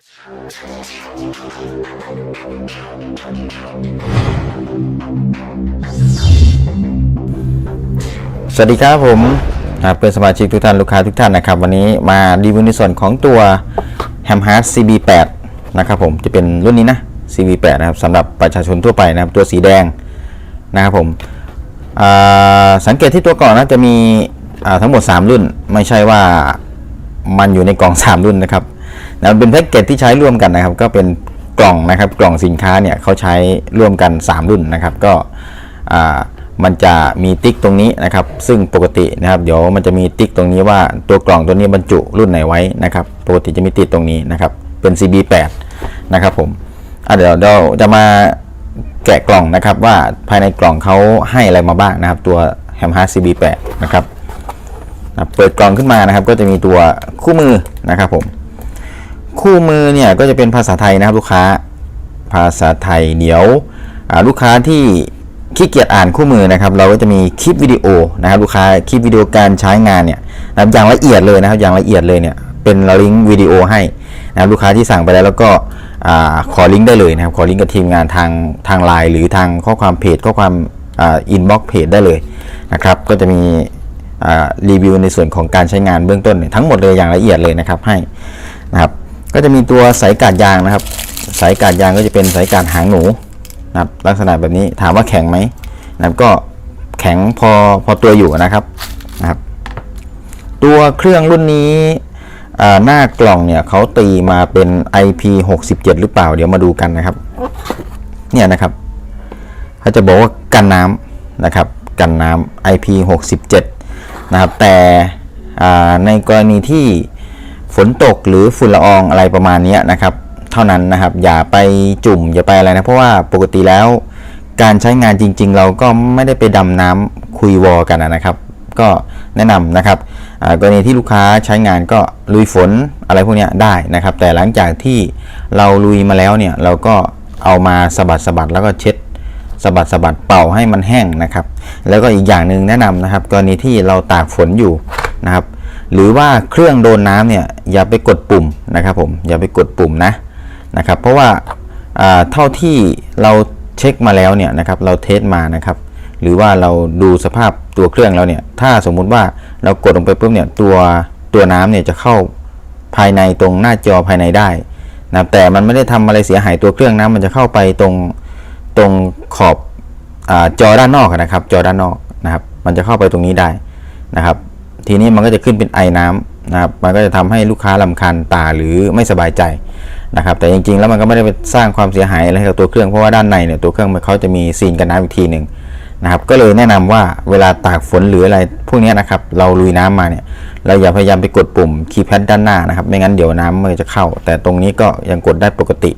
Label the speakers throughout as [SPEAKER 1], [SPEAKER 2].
[SPEAKER 1] สวัสดีครับผมเพื่อนสมาชิกทุกท่านลูกค้าทุกท่านนะครับ วันนี้มารีวิวในส่วนของตัว h a m h a r t CB8 นะครับผมจะเป็นรุ่นนี้นะ CB8 นะครับสำหรับประชาชนทั่วไปนะครับ ตัวสีแดงนะครับผมสังเกตที่ตัวกล่องนะจะมีทั้งหมด 3 รุ่น ไม่ใช่ว่ามันอยู่ในกล่อง 3 รุ่นนะครับ นะมันเป็นแพ็กเกจที่ใช้ร่วมกันนะครับ ก็เป็นกล่องนะครับ กล่องสินค้าเนี่ยเขาใช้ร่วมกัน 3 รุ่นนะครับ ก็มันจะมีติ๊กตรงนี้นะครับ ซึ่งปกตินะครับเดี๋ยวมันจะมีติ๊กตรงนี้ว่าตัวกล่องตัวนี้บรรจุรุ่นไหนไว้นะครับ ปกติจะมีติดตรงนี้นะครับเป็น CB8 นะครับผมเดี๋ยวเราจะมาแกะกล่องนะครับว่าภายในกล่องเขาให้อะไรมาบ้างนะครับ ตัว h a m h a r CB8 นะครับเปิดกล่องขึ้นมานะครับ ก็จะมีตัวคู่มือนะครับผม คู่มือเนี่ยก็จะเป็นภาษาไทยนะครับลูกค้า ภาษาไทยเดี๋ยวลูกค้าที่ขี้เกียจอ่านคู่มือนะครับ เราก็จะมีคลิปวิดีโอนะครับลูกค้าคลิปวิดีโอการใช้งานเนี่ยนะอย่างละเอียดเลยนะครับอย่างละเอียดเลยเนี่ยเป็นลิงก์วิดีโอให้นะครับลูกค้าที่สั่งไปแล้วแล้วก็ขอลิงก์ได้เลยนะครับขอลิงก์กับทีมงานทางทางไลน์หรือทางข้อความเพจข้อความอินบ็อกเพจได้เลยนะครับก็จะมีรีวิวในส่วนของการใช้งานเบื้องต้นเนี่ยทั้งหมดเลยอย่างละเอียดเลยนะครับให้นะครับ ก็จะมีตัวสายกาดยางนะครับ สายกาดยางก็จะเป็นสายกาดหางหนูนะครับลักษณะแบบนี้ถามว่าแข็งไหมนะครับก็แข็งพอพอตัวอยู่นะครับนะครับ ตัวเครื่องรุ่นนี้หน้ากล่องเนี่ยเขาตีมาเป็น IP67 หรือเปล่า เดี๋ยวมาดูกันนะครับ เนี่ยนะครับเขาจะบอกว่ากันน้ำนะครับ กันน้ำ IP67 นะครับ แต่ในกรณีที่ ฝนตกหรือฝุ่นละอองอะไรประมาณนี้นะครับ เท่านั้นนะครับ อย่าไปจุ่มอย่าไปอะไรนะเพราะว่าปกติแล้ว การใช้งานจริง ๆ เราก็ไม่ได้ไปดำน้ำคุยวอกันนะครับ ก็แนะนำนะครับกรณีที่ลูกค้าใช้งานก็ลุยฝนอะไรพวกนี้ได้นะครับ แต่หลังจากที่เราลุยมาแล้วเนี่ยเราก็เอามาสะบัดสะบัดแล้วก็เช็ดสะบัดสะบัดเป่าให้มันแห้งนะครับ แล้วก็อีกอย่างหนึ่งแนะนำนะครับ กรณีที่เราตากฝนอยู่นะครับ หรือว่าเครื่องโดนน้ำเนี่ยอย่าไปกดปุ่มนะครับผมอย่าไปกดปุ่มนะนะครับ เพราะว่าเท่าที่เราเช็คมาแล้วเนี่ยนะครับเราเทสมานะครับ หรือว่าเราดูสภาพตัวเครื่องแล้วเนี่ยถ้าสมมุติว่าเรากดลงไปปุ๊บเนี่ยตัวตัวน้ำเนี่ยจะเข้าภายในตรงหน้าจอภายในได้นะแต่มันไม่ได้ทำอะไรเสียหายตัวเครื่องน้ำมันจะเข้าไปตรงตรงขอบอจอด้านนอกนะครับ จอด้านนอกนะครับ มันจะเข้าไปตรงนี้ได้นะครับ ทีนี้มันก็จะขึ้นเป็นไอน้ำนะครับมันก็จะทำให้ลูกค้าลำคาญตาหรือไม่สบายใจนะครับ แต่จริงๆ แล้วมันก็ไม่ได้ไปสร้างความเสียหายอะไรกับตัวเครื่องเพราะว่าด้านในเนี่ยตัวเครื่องมันเขาจะมีซีนกันน้ำอีกทีหนึ่งนะครับก็เลยแนะนำว่าเวลาตากฝนหรืออะไรพวกนี้นะครับเราลุยน้ำมาเนี่ยเราอย่าพยายามไปกดปุ่มคีย์แพดด้านหน้านะครับไม่งั้นเดี๋ยวน้ำมันจะเข้า แต่ตรงนี้ก็ยังกดได้ปกติ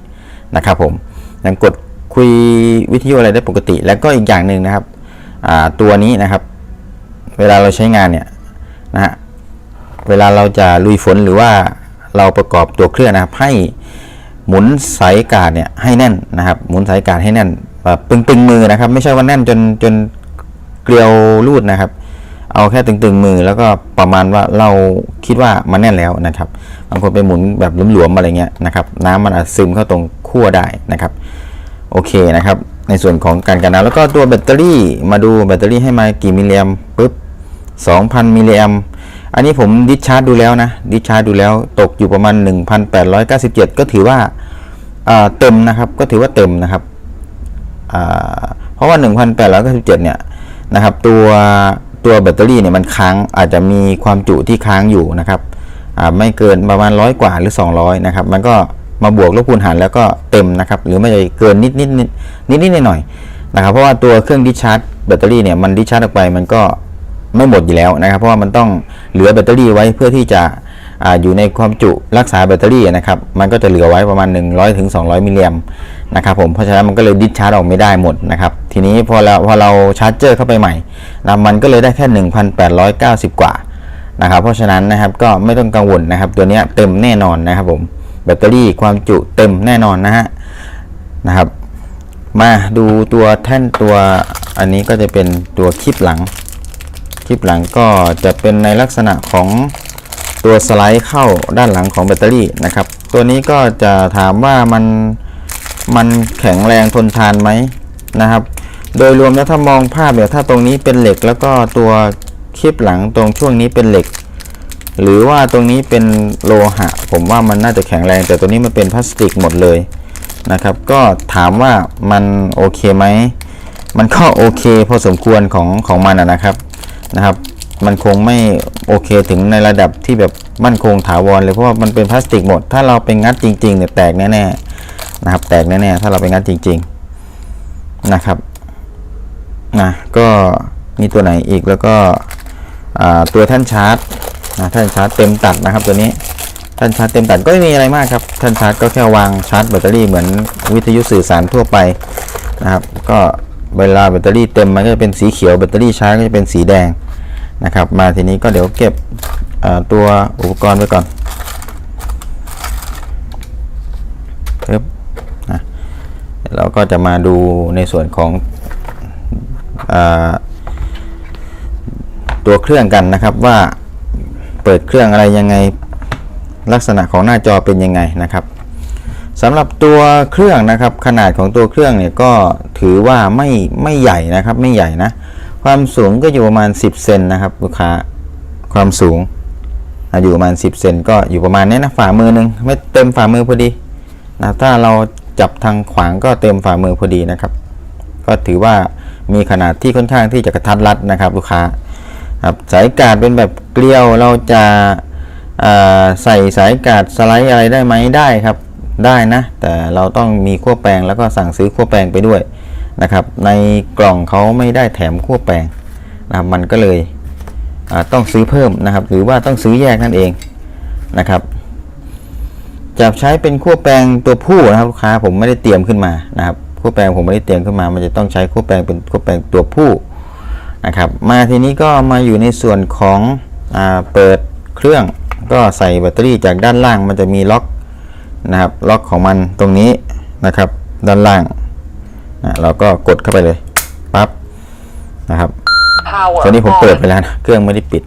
[SPEAKER 1] นะครับผมยังกดคุยวิทยุอะไรได้ปกติ แล้วก็อีกอย่างหนึ่งนะครับตัวนี้นะครับ เวลาเราใช้งานเนี่ย นะฮะเวลาเราจะลุยฝนหรือว่าเราประกอบตัวเครื่องนะครับให้หมุนสายกาดเนี่ยให้แน่นนะครับ หมุนสายกาดให้แน่นแบบตึงๆมือนะครับ ไม่ใช่ว่าแน่นจนจนเกลียวรูดนะครับ เอาแค่ตึงๆมือแล้วก็ประมาณว่าเราคิดว่ามันแน่นแล้วนะครับบางคนไปหมุนแบบหลวมๆอะไรเงี้ยนะครับ น้ำมันอาจซึมเข้าตรงขั้วได้นะครับโอเคนะครับ ในส่วนของการกันน้ำแล้วก็ตัวแบตเตอรี่มาดูแบตเตอรี่ให้มากี่มิลลิแอมปุ๊บ 2,000 มิลลิแอมอันนี้ผมดิชาร์จดูแล้วนะ ดิชาร์จดูแล้วตกอยู่ประมาณ 1,897 ก็ถือว่าเต็มนะครับ ก็ถือว่าเต็มนะครับเพราะว่า 1,897 เนี่ยนะครับตัวตัวแบตเตอรี่เนี่ยมันค้างอาจจะมีความจุที่ค้างอยู่นะครับไม่เกินประมาณร้อยกว่าหรือ 200 นะครับ มันก็มาบวกลบคูณหารแล้วก็เต็มนะครับ หรือไม่จะเกินนิดนิดนิดนิดนิดหน่อยนะครับ เพราะว่าตัวเครื่องดิชาร์จแบตเตอรี่เนี่ยมันดิชาร์จออกไปมันก็ ไม่หมดอยู่แล้วนะครับ เพราะว่ามันต้องเหลือแบตเตอรี่ไว้เพื่อที่จะออยู่ในความจุรักษาแบตเตอรี่นะครับ มันก็จะเหลือไว้ประมาณ 100ถึง200มิลลิแอมนะครับผมเพราะฉะนั้นมันก็เลยดิสชาร์จออกไม่ได้หมดนะครับทีนี้พอเราพอเราชาร์จเจอร์เข้าไปใหม่นะมันก็เลยได้แค่ 1,890 กว่านะครับเพราะฉะนั้นนะครับก็ไม่ต้องกังวลนะครับ ตัวนี้เต็มแน่นอนนะครับผมแบตเตอรี่ความจุเต็มแน่นอนนะฮะนะครับ มาดูตัวแท่นตัวอันนี้ก็จะเป็นตัวคลิปหลัง คลิปหลังก็จะเป็นในลักษณะของตัวสไลด์เข้าด้านหลังของแบตเตอรี่นะครับ ตัวนี้ก็จะถามว่ามันมันแข็งแรงทนทานไหมนะครับ โดยรวมแล้วถ้ามองภาพเนี่ยวถ้าตรงนี้เป็นเหล็ก แล้วก็ตัวคลิปหลังตรงช่วงนี้เป็นเหล็ก หรือว่าตรงนี้เป็นโลหะ ผมว่ามันน่าจะแข็งแรง แต่ตัวนี้มันเป็นพลาสติกหมดเลยนะครับ ก็ถามว่ามันโอเคไหมมันก็โอเคพอสมควรของของมันนะครับ นะครับ มันคงไม่โอเคถึงในระดับที่แบบมั่นคงถาวรเลยเพราะว่ามันเป็นพลาสติกหมด ถ้าเราไปงัดจริงๆเนี่ยแตกแน่ๆนะครับ แตกแน่ๆถ้าเราไปงัดจริง ๆนะครับนะก็มีตัวไหนอีกแล้วก็ตัวท่านชาร์จนะท่านชาร์จเต็มตัดนะครับ ตัวนี้ท่านชาร์จเต็มตัดก็ไม่มีอะไรมากครับท่านชาร์จก็แค่วางชาร์จแบตเตอรี่เหมือนวิทยุสื่อสารทั่วไปนะครับ ก็ เวลาแบตเตอรี่เต็มมันก็จะเป็นสีเขียวแบตเตอรี่ช้าก็จะเป็นสีแดงนะครับ มาทีนี้ก็เดี๋ยวเก็บตัวอุปกรณ์ไว้ก่อนปึ๊บนะเดี๋ยวเราก็จะมาดูในส่วนของอตัวเครื่องกันนะครับว่าเปิดเครื่องอะไรยังไงลักษณะของหน้าจอเป็นยังไงนะครับ สำหรับตัวเครื่องนะครับขนาดของตัวเครื่องเนี่ยก็ถือว่าไม่ไม่ใหญ่นะครับไม่ใหญ่นะ ความสูงก็อยู่ประมาณ 10เซนนะครับลูกค้าความสูงอยู่ประมาณ 10เซนก็อยู่ประมาณนี้นะฝ่ามือหนึ่งไม่เต็มฝ่ามือพอดีนะถ้าเราจับทางขวางก็เต็มฝ่ามือพอดีนะครับ ก็ถือว่ามีขนาดที่ค่อนข้างที่จะกระทัดรัดนะครับ ลูกค้าครับสายการ์ดเป็นแบบเกลียวเราจะาใส่สายการ์ดสไลด์อะไรได้ไหมได้ครับ ได้นะ แต่เราต้องมีขั้วแปลงแล้วก็สั่งซื้อขั้วแปลงไปด้วยนะครับ ในกล่องเขาไม่ได้แถมขั้วแปลงนะครับมันก็เลยต้องซื้อเพิ่มนะครับ หรือว่าต้องซื้อแยกนั่นเองนะครับจะใช้เป็นขั้วแปลงตัวผู้นะครับลูกค้าผมไม่ได้เตรียมขึ้นมานะครับขั้วแปลงผมไม่ได้เตรียมขึ้นมา มันจะต้องใช้ขั้วแปลงเป็นขั้วแปลงตัวผู้นะครับ มาทีนี้ก็มาอยู่ในส่วนของอเปิดเครื่องก็ใส่แบตเตอรี่จากด้านล่างมันจะมีล็อก นะครับ ล็อกของมันตรงนี้นะครับ ด้านล่างนะเราก็กดเข้าไปเลยปั๊บนะครับ
[SPEAKER 2] Power
[SPEAKER 1] ตัวนี้ผมเปิด
[SPEAKER 2] on.
[SPEAKER 1] ไปแล้วนะเครื่องไม่ได้ปิด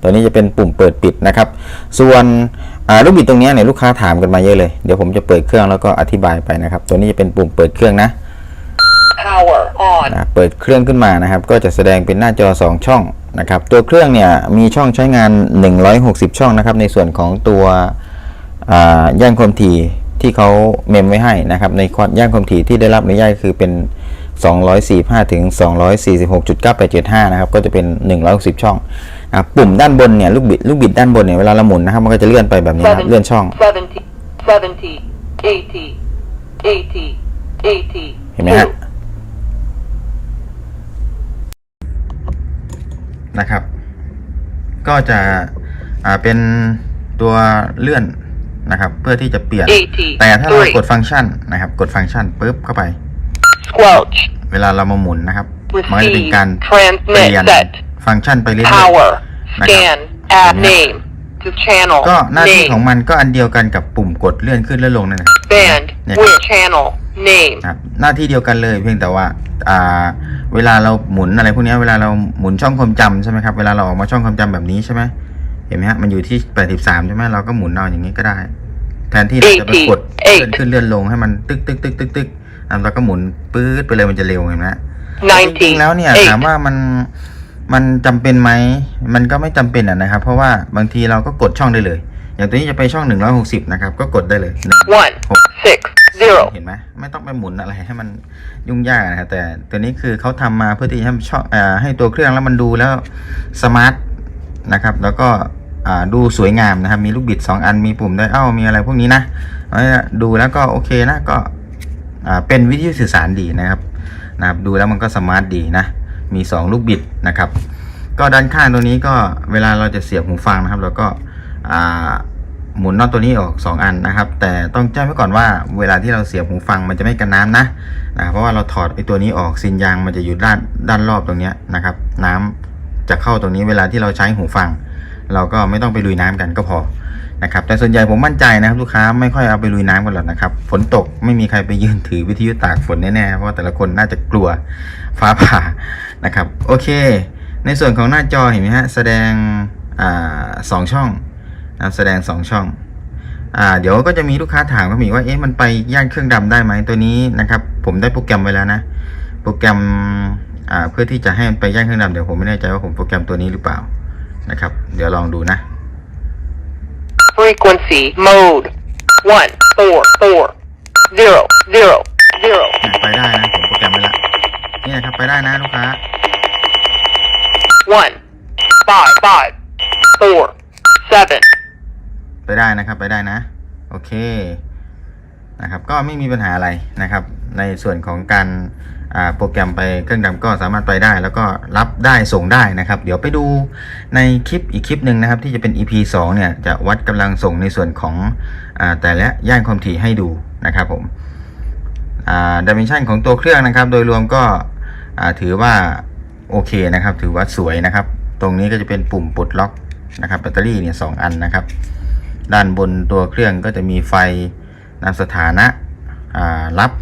[SPEAKER 1] ตัวนี้จะเป็นปุ่มเปิดปิดนะครับ ส่วนอ่าลูกบิดตรงเนี้ยเนี่ยลูกค้าถามกันมาเยอะเลย เดี๋ยวผมจะเปิดเครื่องแล้วก็อธิบายไปนะครับ ตัวนี้จะเป็นปุ่มเปิดเครื่องนะ
[SPEAKER 2] Power on.
[SPEAKER 1] นะเปิดเครื่องขึ้นมานะครับ ก็จะแสดงเป็นหน้าจอ 2 ช่องนะครับ ตัวเครื่องเนี่ยมีช่องใช้งาน 160 ช่องนะครับ ในส่วนของตัวอ่า ย่านความถี่ที่เขาเมมไว้ให้นะครับ ในควอดย่านความถี่ที่ได้รับอนุญาตคือเป็น 245 ถึง 246.9875 นะครับ ก็จะเป็น 160 ช่องอะปุ่มด้านบนเนี่ย ลูกบิด ลูกบิดด้านบนเนี่ย เวลาเราหมุนนะครับ มันก็จะเลื่อนไปแบบนี้นะครับ เลื่อนช่อง
[SPEAKER 2] 70, 70, 80, 80, 80.
[SPEAKER 1] เห็นไหมฮะ นะครับ ก็จะอ่าเป็นตัวเลื่อน นะครับ เพื่อที่จะเปลี่ยน
[SPEAKER 2] 80,
[SPEAKER 1] แต่ถ้าเรากด
[SPEAKER 2] 3,
[SPEAKER 1] ฟังก์ชันนะครับ กดฟังก์ชันปุ๊บเข้าไป
[SPEAKER 2] squelch,
[SPEAKER 1] เวลาเรามาหมุนนะครับ มันก็จะเป็น
[SPEAKER 2] receive,
[SPEAKER 1] การเปลี่ยน
[SPEAKER 2] transmit, set,
[SPEAKER 1] ฟังก์ชันไปเรื่อย
[SPEAKER 2] power,
[SPEAKER 1] Like
[SPEAKER 2] scan,
[SPEAKER 1] that.
[SPEAKER 2] add
[SPEAKER 1] Yeah.
[SPEAKER 2] name, to channel,
[SPEAKER 1] ๆก็หน้าที่ของ
[SPEAKER 2] name,
[SPEAKER 1] มันก็อันเดียวกันกับปุ่มกดเลื่อนขึ้นเลื่อนลงนั่นแหละ
[SPEAKER 2] band,
[SPEAKER 1] เนี่ย
[SPEAKER 2] with channel, name,
[SPEAKER 1] ครับหน้าที่เดียวกันเลยเพียงแต่ว่าอ่า เวลาเราหมุนอะไรพวกเนี้ยเวลาเราหมุนช่องความจำใช่ไหมครับ เวลาเราออกมาช่องความจำแบบนี้ใช่ไหมเห็นไหมฮะมันอยู่ที่83ใช่ไหมเราก็หมุนเอาอย่างนี้ก็ได้ แทนที่เราจะไปกด
[SPEAKER 2] เอ็
[SPEAKER 1] เลื่อนขึ้นเลื่อนลงให้มันตึกตึกตึกตึกตึกอะเราก็หมุนปื๊ดไปเลยมันจะเร็วเห็นไหมฮะจริง
[SPEAKER 2] 90,
[SPEAKER 1] ๆแล้วเนี่ยถาม
[SPEAKER 2] 8,
[SPEAKER 1] ว่ามันมันจำเป็นไหม มันก็ไม่จำเป็นอะนะครับ เพราะว่าบางทีเราก็กดช่องได้เลย อย่างตัวนี้จะไปช่อง160นะครับ ก็กดได้เลยหนึ่ง
[SPEAKER 2] 1, 6, 0,
[SPEAKER 1] เห็นไหมไม่ต้องไปหมุนอะไรให้มันยุ่งยากนะครับแต่ตัวนี้คือเขาทำมาเพื่อที่ให้ช่องอ่าให้ตัวเครื่องแล้วมันดูแล้วสมาร์ทนะครับ แล้วก็อ่า ดูสวยงามนะครับ มีลูกบิด 2 อันมีปุ่มไดเอ้ามีอะไรพวกนี้นะดูแล้วก็โอเคนะก็เป็นวิทยุสื่อสารดีนะครับนะครับ ดูแล้วมันก็สมาร์ทดีนะ มี 2 ลูกบิดนะครับ ก็ด้านข้างตัวนี้ก็เวลาเราจะเสียบหูฟังนะครับแล้วก็หมุนน็อตตัวนี้ออก 2 อันนะครับ แต่ต้องแจ้งไว้ก่อนว่าเวลาที่เราเสียบหูฟังมันจะไม่กันน้ำนะนะเพราะว่าเราถอดไอ้ตัวนี้ออกซินยางมันจะอยู่ด้านด้านรอบตรงนี้นะครับ น้ำจะเข้าตรงนี้เวลาที่เราใช้หูฟัง เราก็ไม่ต้องไปลุยน้ำกันก็พอนะครับแต่ส่วนใหญ่ผมมั่นใจนะครับลูกค้าไม่ค่อยเอาไปลุยน้ำกันหรอกนะครับฝนตกไม่มีใครไปยืนถือวิทยุตากฝนแน่ๆเพราะแต่ละคนน่าจะกลัวฟ้าผ่านะครับโอเค ในส่วนของหน้าจอเห็นไหมฮะแสดงอ่าสองช่องนะแสดง 2 ช่องอ่าเดี๋ยวก็จะมีลูกค้าถามก็มีว่าเอ๊ะมันไปย่านเครื่องดำได้ไหมตัวนี้นะครับผมได้โปรแกรมไว้แล้วนะโปรแกรมอ่าเพื่อที่จะให้มันไปย่านเครื่องดำเดี๋ยวผมไม่แน่ใจว่าผมโปรแกรมตัวนี้หรือเปล่า นะครับ เดี๋ยวลองดูนะ
[SPEAKER 2] Frequency mode. One, four, four. Zero, zero, zero.
[SPEAKER 1] อะไปได้นะผมโปรแกรมไว้แล้วนี่นะครับไปได้นะลูกค้า
[SPEAKER 2] One, five, five, four, seven.
[SPEAKER 1] ไปได้นะครับไปได้นะ โอเคนะครับ ก็ไม่มีปัญหาอะไรนะครับ ในส่วนของการอ่า โปรแกรมไปเครื่องดำก็สามารถไปได้ แล้วก็รับได้ส่งได้นะครับ เดี๋ยวไปดูในคลิปอีกคลิปหนึ่งนะครับ ที่จะเป็น EP 2 เนี่ยจะวัดกำลังส่งในส่วนของอแต่ละย่านความถี่ให้ดูนะครับผมดิเมนชันของตัวเครื่องนะครับ โดยรวมก็ถือว่าโอเคนะครับ ถือว่าสวยนะครับ ตรงนี้ก็จะเป็นปุ่มปลดล็อกนะครับแบตเตอรี่เนี่ยสองอันนะครับ ด้านบนตัวเครื่องก็จะมีไฟนำสถานะรับ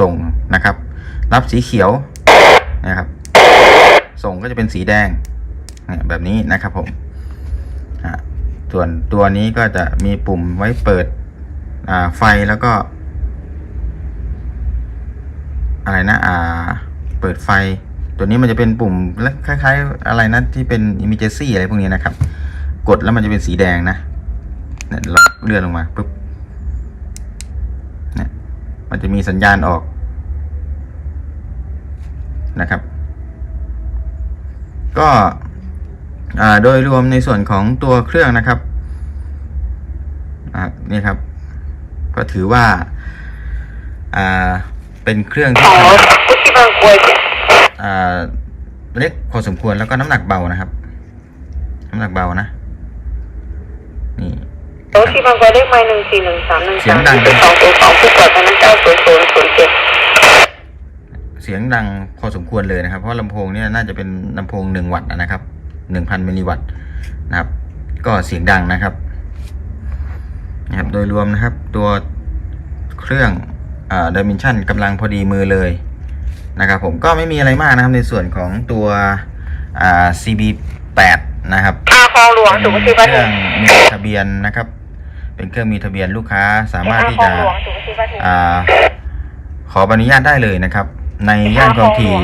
[SPEAKER 1] ส่งนะครับ รับสีเขียวนะครับ ส่งก็จะเป็นสีแดงแบบนี้นะครับผมส่วนตัวนี้ก็จะมีปุ่มไว้เปิดไฟแล้วก็ อะไรนะอ่า เปิดไฟ ตัวนี้มันจะเป็นปุ่มคล้าย ๆ อะไรนะที่เป็น emergency อะไรพวกนี้นะครับ กดแล้วมันจะเป็นสีแดงนะเนี่ยเราเลื่อนลงมาปุ๊บเนี่ยมันจะมีสัญญาณออก นะครับ ก็อ่าโดยรวมในส่วนของตัวเครื่องนะครับอ่านี่ครับ ก็ถือว่าอ่าเป็นเครื่องที่อ่าเล็กพอสมควรแล้วก็น้ำหนักเบานะครับ น้ำหนักเบานะ นี่
[SPEAKER 3] โต๊ะที่บางกรเลขไม้หนึ่งสี่หนึ่งสามหนึ่ง
[SPEAKER 1] เสีย
[SPEAKER 3] สางม
[SPEAKER 1] ดัง
[SPEAKER 3] สี่สองศูนย์สองผู้ป่วยพันเก้าศูนย์ศูนย์ศูนย์เจ็ด
[SPEAKER 1] เสียงดังพอสมควรเลยนะครับ เพราะลำโพงเนี่ยน่าจะเป็นลำโพงหนึ่งวัตต์นะครับหนึ่งพันมิลลิวัตต์นะครับ ก็เสียงดังนะครับนะครับ โดยรวมนะครับตัวเครื่องอ่าดิเมนชันกำลังพอดีมือเลยนะครับ ผมก็ไม่มีอะไรมากนะครับในส่วนของตัวอ่า CB 8 นะครับ
[SPEAKER 3] อาคลองหลวง
[SPEAKER 1] เป็น
[SPEAKER 3] สุข
[SPEAKER 1] เค
[SPEAKER 3] ศิวัต
[SPEAKER 1] รื่องมีทะเบียนนะครับ เป็นเครื่องมีทะเบียนลูกค้าสามารถที่
[SPEAKER 3] คลอ
[SPEAKER 1] จะ
[SPEAKER 3] งหลวงสุขศิวัต
[SPEAKER 1] อ่าขออนุญาตได้เลยนะครับ ในย่านความถี่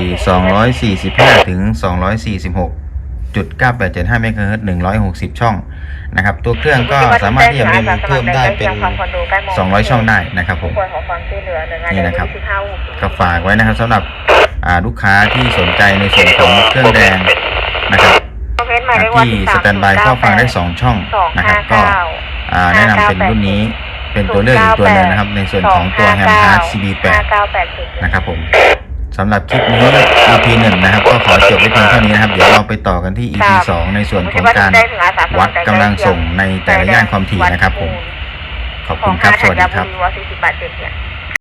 [SPEAKER 1] 245 ถึง 246.9875 เมกะเฮิรตซ์ 160 ช่องนะครับ ตัวเครื่องก็สามารถที่จะมีเพิ่มได้เป็น 200 ช่องได้นะครับผม
[SPEAKER 3] ผู้ป่วยขอความช่วยเหลือหน่วยงาน
[SPEAKER 1] นี่นะครับ
[SPEAKER 3] สิบห้าหก
[SPEAKER 1] ก็ฝากไว้นะครับสำหรับอ่าลูกค้าที่สนใจในส่วนของเครื่องแดงนะครับ
[SPEAKER 3] เพชรหมายเลขว่า
[SPEAKER 1] ที่
[SPEAKER 3] ที่
[SPEAKER 1] สแตนบายก็ฟังได้ 2 ช่อง
[SPEAKER 3] สอง
[SPEAKER 1] นะครับ
[SPEAKER 3] ห้า
[SPEAKER 1] ก็
[SPEAKER 3] เก้า
[SPEAKER 1] อ่าแนะนำเป็นรุ่นนี้เป็นตัวเลือกอีกตัวหนึงนะครับ ในส่วนของตัว h a m h a r d CB8
[SPEAKER 3] ห้าเก้าแปดศูนย์
[SPEAKER 1] นะครับผม สำหรับคลิปนี้ EP หนึ่งนะครับ ก็ขอจบไว้เพียงเท่านี้นะครับ เดี๋ยวเราไปต่อกันที่ EP สองในส่วนของการวัดกำลังส่งในแต่ละย่านความถี่นะครับผม ขอบคุณครับ สวัสดีครับ